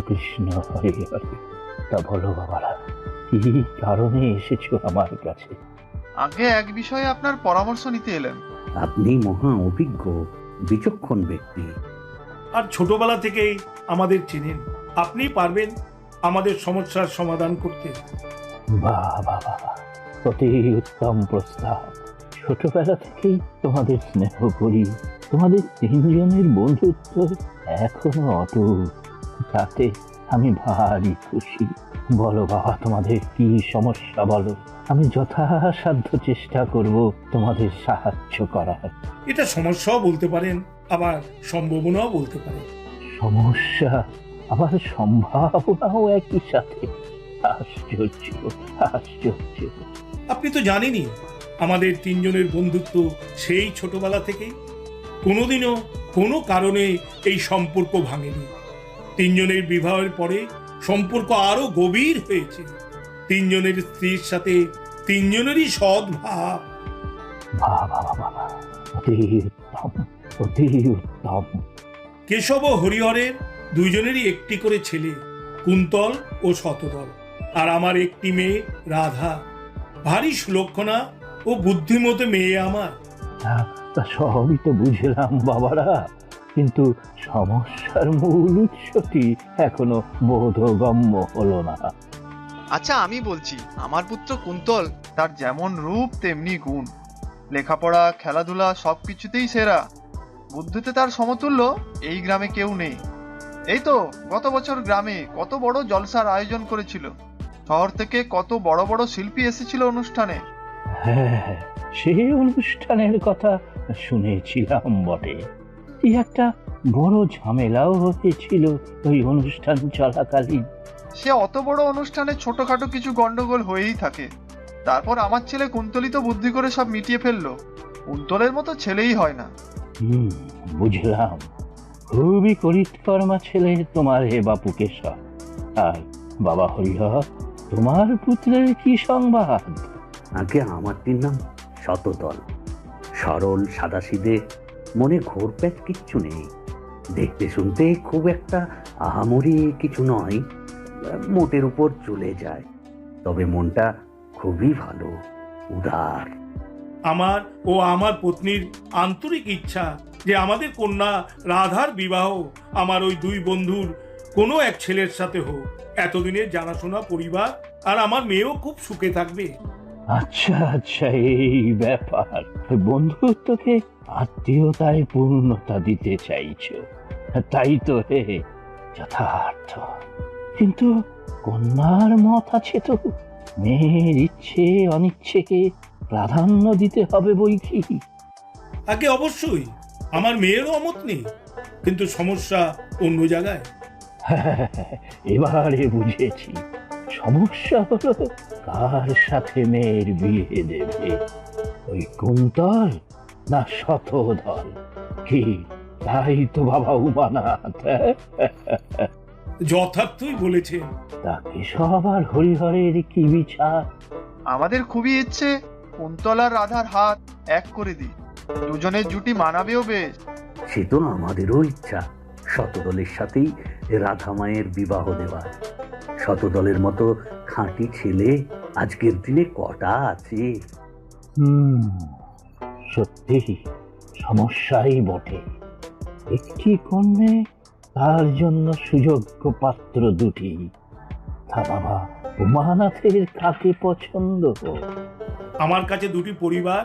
কৃষ্ণ কৃষ্ণ হরে হরে। তা বলো বাবারা কি কারণে এসেছ আমার কাছে? আগে এক বিষয়ে আপনার পরামর্শ নিতে এলেন। আপনি মহা অভিজ্ঞ বিচক্ষণ ব্যক্তি। আর ছোটবেলা থেকেই আমাদের চেনেন। আপনি পারবেন আমাদের সমস্যার সমাধান করতে। বাহ বাবা অতি উত্তম প্রস্তাব। ছোটবেলা থেকেই তোমাদের স্নেহ করি। তোমাদের তিনজনের বন্ধুত্ব এখনও অটুট। তাতে আমি ভারী খুশি। বলো বাবা তোমাদের কি সমস্যা বলো? আমি যথাসাধ্য চেষ্টা করব তোমাদের সাহায্য করার। এটা সমস্যাও বলতে পারেন আবার সম্ভাবনাও বলতে পারেন। সমস্যা আবার সম্ভাবনাও একই সাথে। আশ্চর্য আশ্চর্য। আপনি তো জানেনই আমাদের তিনজনের বন্ধুত্ব সেই ছোটবেলা থেকেই। কোনোদিনও কোনো কারণে এই সম্পর্ক ভাঙেনি। তিনজনের বিবাহের পরে সম্পর্ক আরও গভীর হয়েছে। তিনজনের স্ত্রীর সাথে তিনজনেরই সৎ ভাব কেশব ও হরিহরের দুইজনেরই একটি করে ছেলে, কুন্তল ও শতদল, আর আমার একটি মেয়ে, রাধা। ভারী সুলক্ষণা ও বুদ্ধিমতে মেয়ে আমার। সবই তো বুঝলাম, বাবারা। কিন্তু সমস্যার মূল উৎসটি এখনও বোধগম্য হলো না। আচ্ছা আমি বলছি আমার পুত্র কুন্তল তার যেমন রূপ তেমনি গুণ। লেখাপড়া খেলাধুলা সব কিছুতেই সেরা। বুদ্ধিতে তার সমতুল্য এই গ্রামে কেউ নেই। এই তো গত বছর গ্রামে কত বড় জলসার আয়োজন করেছিল। শহর থেকে কত বড় বড় শিল্পী এসেছিল অনুষ্ঠানে। হ্যাঁ সেই অনুষ্ঠানের কথা শুনেছিলাম বটে। কি একটা বড় ঝামেলাও হয়েছিল ওই অনুষ্ঠান চলাকালীন। সে অত বড় অনুষ্ঠানে ছোটখাটো কিছু গন্ডগোল হয়েই থাকে। তারপর আমার ছেলে কুন্তলি তো বুদ্ধি করে সব মিটিয়ে ফেলল। কুন্তলের মতো ছেলেই হয় না। হুম বুঝলাম। খুবই করিতকর্মা ছেলে তোমার হে বাপুকে সব। আর বাবা হরিহর তোমার পুত্রের কি সংবাদ? আগে আমারটির নাম শতদল সরল সাদাসিদে মনে ঘোর প্যাচ কিচ্ছু নেই। দেখতে শুনতে খুব একটা আহামরি কিছু নয়, মোটের উপর চলে যায়। তবে মনটা খুবই ভালো, উদার। আমার ও আমার পত্নীর আন্তরিক ইচ্ছা যে আমাদের কন্যা রাধার বিবাহ আমার ওই দুই বন্ধুর কোনো এক ছেলের সাথে হোক। এতদিনের জানাশোনা পরিবার আর আমার মেয়েও খুব সুখে থাকবে। আচ্ছা আচ্ছা এই ব্যাপার। বন্ধুত্বকে আত্মীয়তায় পূর্ণতা দিতে চাইছো। তাই তো হে যথার্থ। কিন্তু কন্যার মত আছে তো। মেয়ের ইচ্ছে অনিচ্ছেকে প্রাধান্য দিতে হবে বই কি? আগে অবশ্যই আমার মেয়েরও অমত নেই কিন্তু সমস্যা অন্য জায়গায়। এবারে বুঝেছি। সমস্যা? হলো কার সাথে মেয়ের বিয়ে দেবে? ওই কুন্তল না শতদল কি? তাই তো বাবা উমানাথ? যথার্থই বলেছেন। তাকে সবার হরিহরের কি বিচার? আমাদের খুবই ইচ্ছে কুন্তল আর রাধার হাত এক করে দিই। দুজনের জুটি মানাবেও বেশ। সে তো আমাদেরও ইচ্ছা। শতদলের সাথেই রাধা মায়ের বিবাহ দেওয়ার। শতদলের মতো খাঁটি ছেলে আজকের দিনে কটা আছে? হুম সত্যি সমস্যাই বটে। একটি কন্যে তার জন্য সুযোগ্য পাত্র দুটি। তা বাবা উমানাথের কাকে পছন্দ আমার কাছে দুটি পরিবার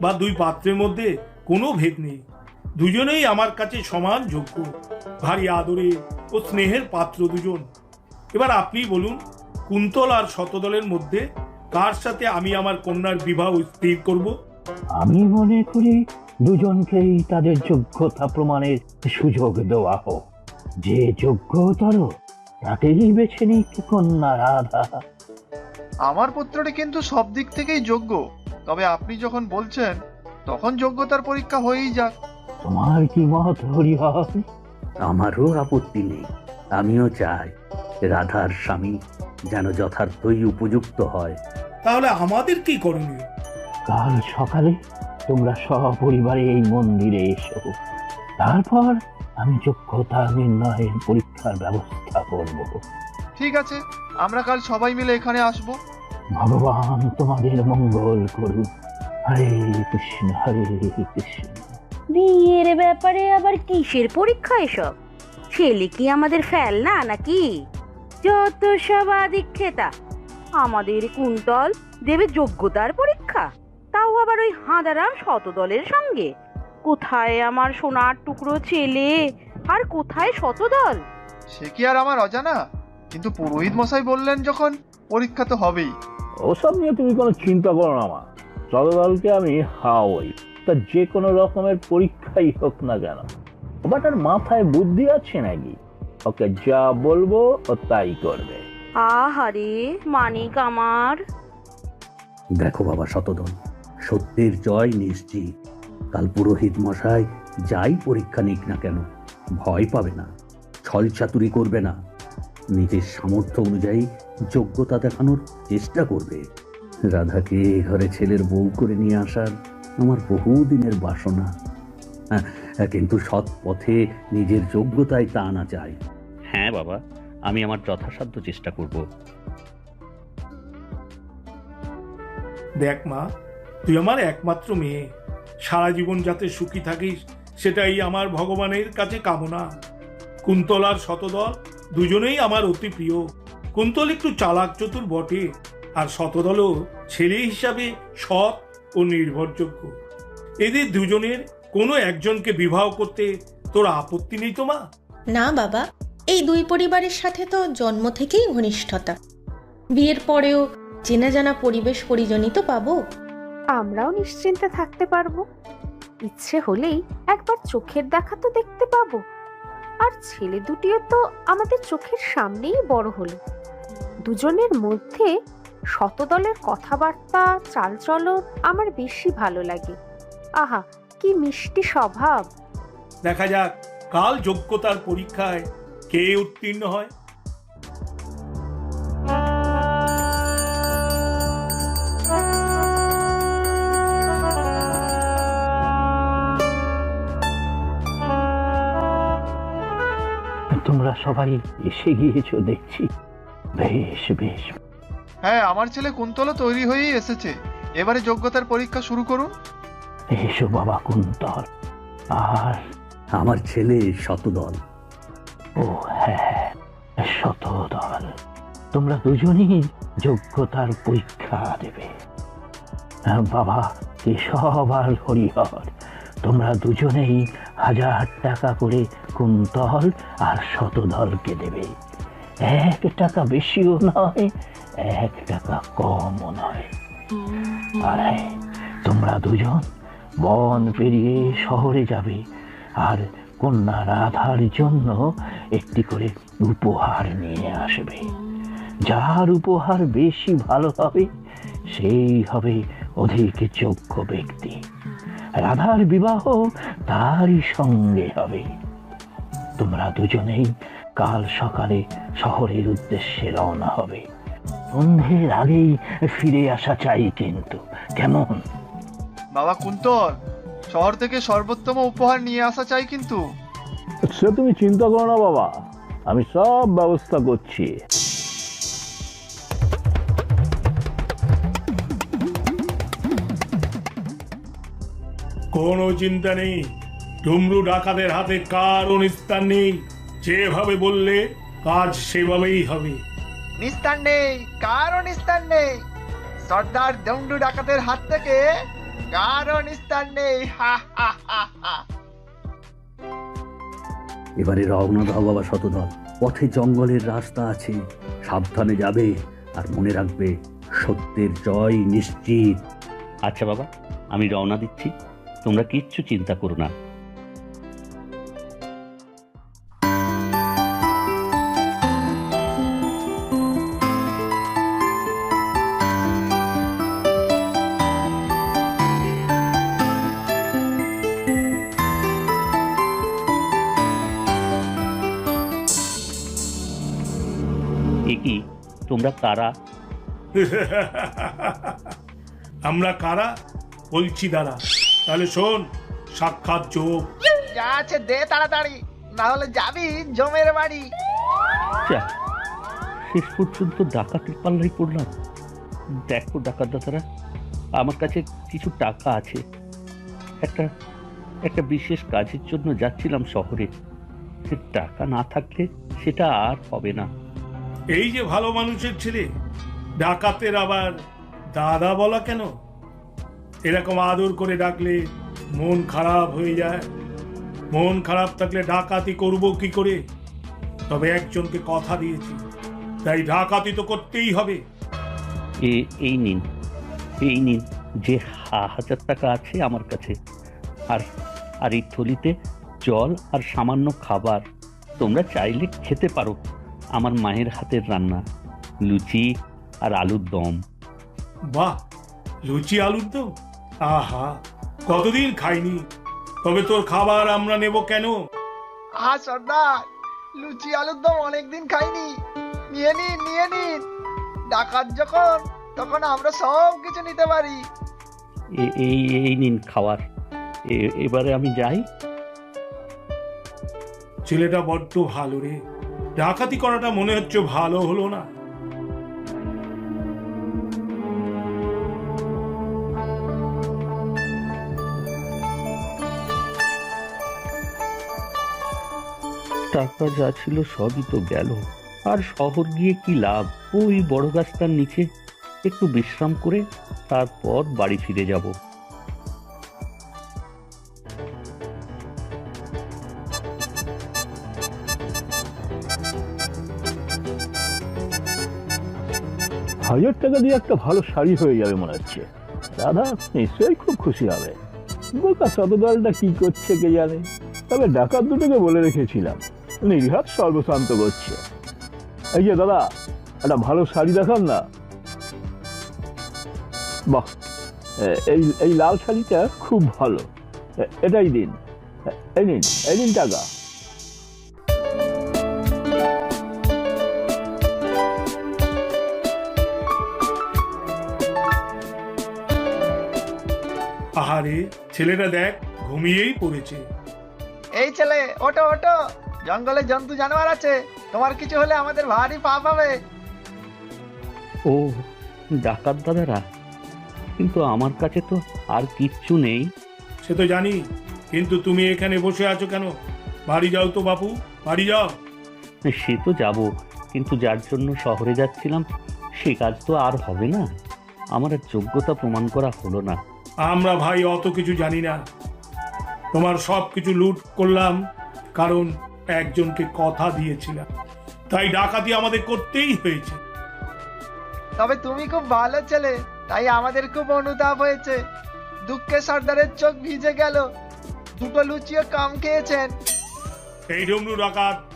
বা দুই পাত্রের মধ্যে কোনো ভেদ নেই। দুজনেই আমার কাছে সমান যোগ্য। ভারী আদরে ও স্নেহের পাত্র দুজন। এবার আপনি বলুন কুন্তল আর শতদলের মধ্যে কার সাথে আমি আমার কন্যার বিবাহ স্থির করব? আমি মনে করি দুজনকেই তাদের যোগ্যতা প্রমাণের সুযোগ দেওয়া হোক। যে যোগ্যতর তাকেই বেছে নিক কন্যা রাধা। আমার পুত্রটি কিন্তু সব দিক থেকেই যোগ্য। তবে আপনি যখন বলছেন তখন যোগ্যতার পরীক্ষা হয়েই যাক। তোমার কি মত হরিহর? আমারও আপত্তি নেই। আমিও চাই রাধার স্বামী যেন যথার্থই উপযুক্ত হয়। তাহলে আমাদের কি করণীয়? কাল সকালে তোমরা সপরিবারে এই মন্দিরে এসো। তারপর আমি যোগ্যতা নির্ণয়ের পরীক্ষার ব্যবস্থা করব। ঠিক আছে আমরা কাল সবাই মিলে এখানে আসব। ভগবান তোমাদের মঙ্গল করুন হরে কৃষ্ণ হরে কৃষ্ণ। বিয়ের ব্যাপারে আবার কিসের পরীক্ষা এসব? ছেলে কি আমাদের ফেলনা নাকি? যত সব আদিক্ষেতা। আমাদের কুন্তল দেবে যোগ্যতার পরীক্ষা। তাও আবার ওই হাঁদারাম শতদলের সঙ্গে। কোথায় আমার সোনার টুকরো ছেলে? আর কোথায় শতদল? সে কি আর আমার অজানা? কিন্তু পুরোহিত মশাই বললেন যখন পরীক্ষা তো হবেই। ওসব নিয়ে তুমি কোনো চিন্তা করো না মা। চলদলকে আমি হাওয়াই। তা যে কোনো রকমের পরীক্ষাই হোক না কেন। বাটার মাথায় বুদ্ধি আছে নাকি? ওকে যা বলব ও তাই করবে। আহারে মানিক আমার। দেখো বাবা শতদল সত্যের জয় নিশ্চিত। কাল পুরোহিত মশাই যাই পরীক্ষা নিক না কেন ভয় পাবে না ছল চাতুরি করবে না। নিজের সামর্থ্য অনুযায়ী যোগ্যতা দেখানোর চেষ্টা করবে। রাধাকে ঘরে ছেলের বউ করে নিয়ে আসার আমার বহুদিনের বাসনা। হ্যাঁ, কিন্তু সৎ পথে নিজের যোগ্যতায় তা আনা চাই হ্যাঁ বাবা আমি আমার যথাসাধ্য চেষ্টা করব। দেখ মা তুই আমার একমাত্র মেয়ে। সারা জীবন যাতে সুখী থাকিস সেটাই আমার ভগবানের কাছে কামনা। কুন্তলার শতদল দুজনেই আমার অতি প্রিয়। কুন্তল একটু চালাক চতুর বটে আর শতদলও ছেলে হিসাবে সৎ ও নির্ভরযোগ্য। এদের দুজনের কোনো একজনকে বিবাহ করতে তোর আপত্তি নেই তো মা? না বাবা এই দুই পরিবারের সাথে তো জন্ম থেকেই ঘনিষ্ঠতা। বিয়ের পরেও চেনা জানা পরিবেশ পরিজনই তো পাবো? আমরাও নিশ্চিন্তে থাকতে পারব। ইচ্ছে হলেই একবার চোখের দেখা তো দেখতে পাবো। আর ছেলে দুটিও তো আমাদের চোখের সামনেই বড় হলো। দুজনের মধ্যে শতদলের কথাবার্তা চালচলন আমার বেশি ভালো লাগে। আহা কি মিষ্টি স্বভাব। দেখা যাক কাল যোগ্যতার পরীক্ষায় কে উত্তীর্ণ হয়। তোমরা সবাই এসে গিয়েছো দেখছি। বেশ বেশ। হ্যাঁ আমার ছেলে কুন্তলা তৈরি হয়েই এসেছে। এবারে যোগ্যতার পরীক্ষা শুরু করুন। এসো বাবা কুন্তল। আর আমার ছেলে শতদল। ও হ্যাঁ শত দল তোমরা দুজনই যোগ্যতার পরীক্ষা দেবে। হ্যাঁ, বাবা কেশব আর হরিহর। তোমরা দুজনেই হাজার টাকা করে কুন্তল আর শতদলকে দেবে। এক টাকা বেশিও নয় এক টাকা কমও নয়। আর হ্যাঁ, তোমরা দুজন বন পেরিয়ে শহরে যাবে আর কন্যা রাধার জন্য একটি করে উপহার নিয়ে আসবে। যার উপহার বেশি ভালো হবে, সেই হবে অধিক যোগ্য ব্যক্তি। রাধার বিবাহ তারই সঙ্গে হবে। তোমরা দুজনেই কাল সকালে শহরের উদ্দেশ্যে রওনা হবে। সন্ধ্যের আগেই ফিরে আসা চাই কিন্তু। কেমন? বাবা কুন্তল শহর থেকে সর্বোত্তম উপহার নিয়ে আসা চাই কিন্তু। সে তুমি চিন্তা করো না বাবা আমি সব ব্যবস্থা করছি। কোনো চিন্তা নেই ডুমরু ডাকাতের হাতে কারও নিস্তার নেই যেভাবে বললে কাজ সেভাবেই হবে। নিস্তার নেই কারও নিস্তার নেই। সর্দার দণ্ডু ডাকাতের হাত থেকে কারও স্থান নেই এবারে রওনা দাও বাবা শতদল। পথে জঙ্গলের রাস্তা আছে সাবধানে যাবে আর মনে রাখবে সত্যের জয় নিশ্চিত। আচ্ছা বাবা আমি রওনা দিচ্ছি। তোমরা কিচ্ছু চিন্তা করো না। তোমরা কারা? আমরা কারা? বলছি দাঁড়া তাহলে শোন সাক্ষাৎ চোখ যা আছে দে তাড়াতাড়ি না হলে যাবি জমের বাড়ি। শেষ পর্যন্ত ডাকাতির পাল্লাই পড়লাম। দেখো ডাকাত দাদারা আমার কাছে কিছু টাকা আছে। একটা একটা বিশেষ কাজের জন্য যাচ্ছিলাম শহরে। সে টাকা না থাকলে সেটা আর হবে না। এই যে ভালো মানুষের ছেলে, ডাকাতের আবার দাদা বলা কেন? এরকম আদর করে ডাকলে মন খারাপ হয়ে যায়। মন খারাপ থাকলে ডাকাতি করব কি করে? তবে একজনকে কথা দিয়েছি, তাই ডাকাতি তো করতেই হবে। এই নিন এই নিন, যে হাজার টাকা আছে আমার কাছে। আর আর এই থলিতে জল আর সামান্য খাবার তোমরা চাইলে খেতে পারো। আমার মায়ের হাতের রান্না লুচি আর আলুর দম। বাহ লুচি আলুর তো আহা কতদিন খাইনি? তবে তোর খাবার আমরা নেব কেন? আ সর্দার লুচি আলুর দম অনেকদিন খাইনি। নিয়ে নিন নিয়ে নিন। ডাকাত যখন তখন আমরা সব কিছু নিতে পারি। এই এই নিন খাবার। এ- এবারে আমি যাই। ছেলেটা বড্ড ভালো রে। ডাকাতি করাটা মনে হচ্ছে ভালো হলো না। টাকা যা ছিল সবই তো গেল। আর শহর গিয়ে কি লাভ? ওই বড় গাছটার নিচে একটু বিশ্রাম করে তারপর বাড়ি ফিরে যাব। হাজার টাকা দিয়ে একটা ভালো শাড়ি হয়ে যাবে মনে হচ্ছে। দাদা নিশ্চয়ই খুব খুশি হবে। বোকা সতদলটা কি করছে কে জানে? তবে ডাকাত দুটোকে বলে রেখেছিলাম। নির্ঘাত সর্বশান্ত করছে। এই যে দাদা, একটা ভালো শাড়ি দেখান না। বাহ এই এই লাল শাড়িটা খুব ভালো। এটাই দিন। এই নিন এই নিন টাকা। আহারে ছেলেটা দেখ ঘুমিয়েই পড়েছে। এই ছেলে ওটো ওটো জঙ্গলে জন্তু জানোয়ার আছে। তোমার কিছু হলে আমাদের ভারী পাপ হবে। ও ডাকাত দাদারা কিন্তু আমার কাছে তো আর কিচ্ছু নেই। সে তো জানি কিন্তু তুমি এখানে বসে আছো কেন? বাড়ি যাও তো বাপু বাড়ি যাও। সে তো যাব কিন্তু যার জন্য শহরে যাচ্ছিলাম সে কাজ তো আর হবে না। আমার আর যোগ্যতা প্রমাণ করা হলো না। আমরা ভাই অত কিছু জানি না। তোমার সব কিছু লুট করলাম কারণ একজনকে কথা দিয়েছিলাম। তাই ডাকাতি আমাদের করতেই হয়েছে। তবে তুমি খুব ভালো ছেলে তাই আমাদের খুব অনুতাপ হয়েছে। দুঃখে সর্দারের চোখ ভিজে গেল। দুটো লুচিও কম খেয়েছেন। এই ডমরু ডাকাত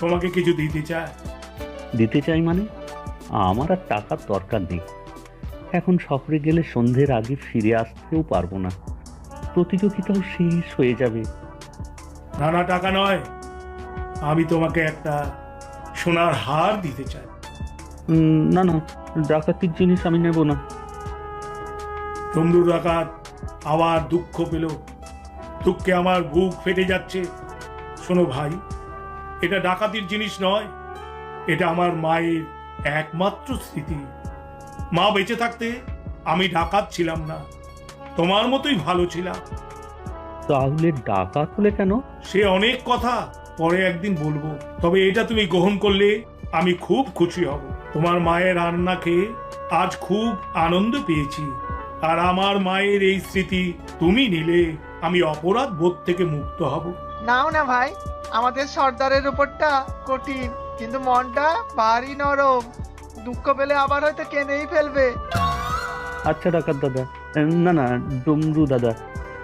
তোমাকে কিছু দিতে চায়? দিতে চাই মানে? আমার আর টাকার দরকার নেই। এখন শহরে গেলে সন্ধ্যের আগে ফিরে আসতেও পারব না। প্রতিযোগিতাও শেষ হয়ে যাবে। নানা টাকা নয় আমি তোমাকে একটা সোনার হার দিতে চাই। না না ডাকাতির জিনিস আমি নেব না। ডমরু ডাকাত আবার দুঃখ পেল। দুঃখে আমার বুক ফেটে যাচ্ছে। শোনো ভাই এটা ডাকাতির জিনিস নয় এটা আমার মায়ের একমাত্র স্মৃতি। মা বেঁচে থাকতে আমি ডাকাত ছিলাম না। তোমার মতোই ভালো ছিলাম। তাহলে ডাকাত হলে কেন? সে অনেক কথা পরে একদিন বলব। তবে এটা তুমি গ্রহণ করলে আমি খুব খুশি হব। তোমার মায়ের রান্না খেয়ে আজ খুব আনন্দ পেয়েছি। আর আমার মায়ের এই স্মৃতি তুমি নিলে আমি অপরাধ বোধ থেকে মুক্ত হব। নাও না ভাই আমাদের সর্দারের উপরটা কঠিন কিন্তু মনটা ভারী নরম। দুঃখ পেলে আবার হয়তো কেঁদেই ফেলবে। আচ্ছা ডাকাত দাদা না না ডমরু দাদা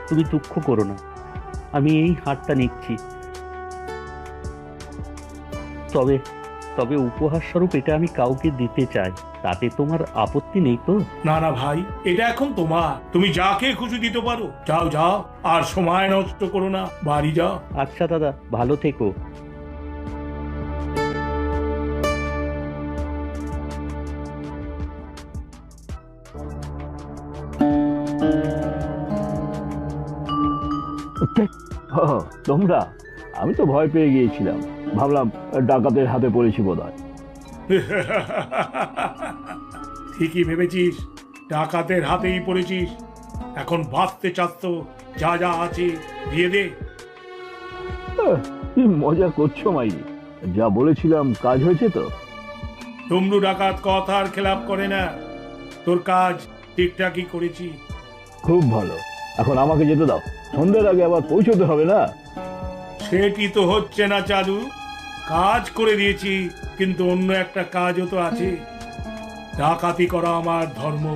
তুমি দুঃখ করো না। আমি এই হারটা নিচ্ছি। তবে তবে উপহার স্বরূপ এটা আমি কাউকে দিতে চাই তাতে তোমার আপত্তি নেই তো? না না ভাই এটা এখন তোমার। তুমি যাকে খুশি দিতে পারো। যাও যাও আর সময় নষ্ট করো না। বাড়ি যাও। আচ্ছা দাদা ভালো থেকো। তোমরা? আমি তো ভয় পেয়ে গিয়েছিলাম। ভাবলাম ডাকাতের হাতে পড়েছি বোধ হয় ঠিকই ভেবেছিস ডাকাতের হাতেই পড়েছিস। এখন বাঁচতে চাস তো যা যা আছে দিয়ে দে। কি মজা করছ মাইরি। যা বলেছিলাম কাজ হয়েছে তো? ডমরু ডাকাত কথার খেলাপ করে না। তোর কাজ ঠিকঠাকই করেছি। খুব ভালো। এখন আমাকে যেতে দাও। সন্ধ্যের আগে আবার পৌঁছতে হবে না? সেটি তো হচ্ছে না চালু কাজ করে দিয়েছি কিন্তু অন্য একটা কাজও তো আছে। ডাকাতি করা আমার ধর্ম।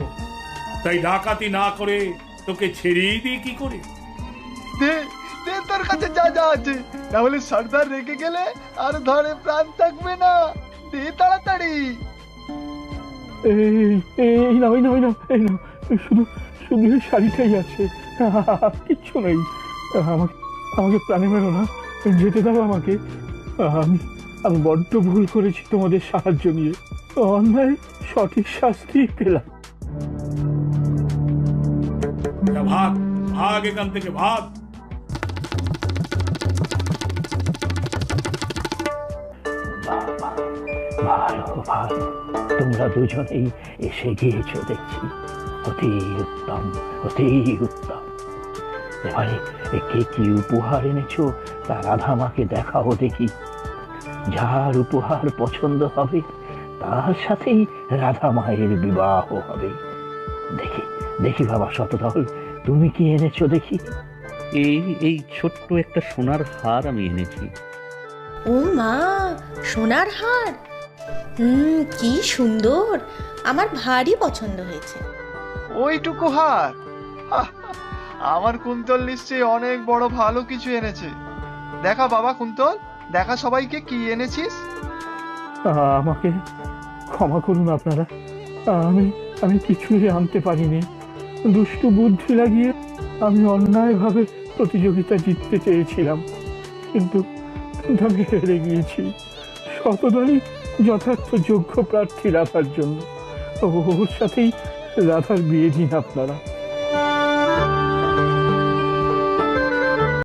তাই ডাকাতি না করে তোকে ছেড়েই দিই কি করে? দে দে তোর কাছে যা যা আছে। তাহলে সর্দার রেখে গেলে আর ধরে প্রাণ থাকবে না। দে তাড়াতাড়ি। এই এই নাও এই নাও এই নাও এই নাও। শুধু শুধু শাড়িটাই আছে। কিচ্ছু নেই। আমাকে আমাকে প্রাণে মেরো না। যেতে দাও আমাকে। আমি আমি বড্ড ভুল করেছি তোমাদের সাহায্য নিয়ে। অন্যায় সঠিক শাস্তি পেলাম। ভাগ। ভাগ এখান থেকে ভাগ। ভালো ভালো তোমরা দুজনেই এসে গিয়েছো দেখছি। অতি উত্তম অতি উত্তম। এবারে একে কি উপহার এনেছো? তা রাধা মাকে দেখাও দেখি। যার উপহার পছন্দ হবে তার সাথেই রাধা মায়ের বিবাহ হবে। দেখি দেখি বাবা শতদল তুমি কি এনেছো দেখি? এই এই ছোট্ট একটা সোনার হার আমি এনেছি। ও মা সোনার হার? হুম কি সুন্দর! আমার ভারী পছন্দ হয়েছে। ওইটুকু হার? হাহ, আমার কুন্তল নিশ্চয়ই অনেক বড় ভালো কিছু এনেছে। দেখা বাবা কুন্তল, দেখা সবাইকে কি এনেছিস? আমাকে ক্ষমা করুন আপনারা। আমি আমি কিছুই আনতে পারিনি। দুষ্টু বুদ্ধি লাগিয়ে আমি অন্যায়ভাবে প্রতিযোগিতা জিততে চেয়েছিলাম। কিন্তু আমি হেরে গিয়েছি। শতদলই যথার্থ যোগ্য প্রার্থী রাখার জন্য। ওর সাথেই রাধার বিয়ে দিন আপনারা।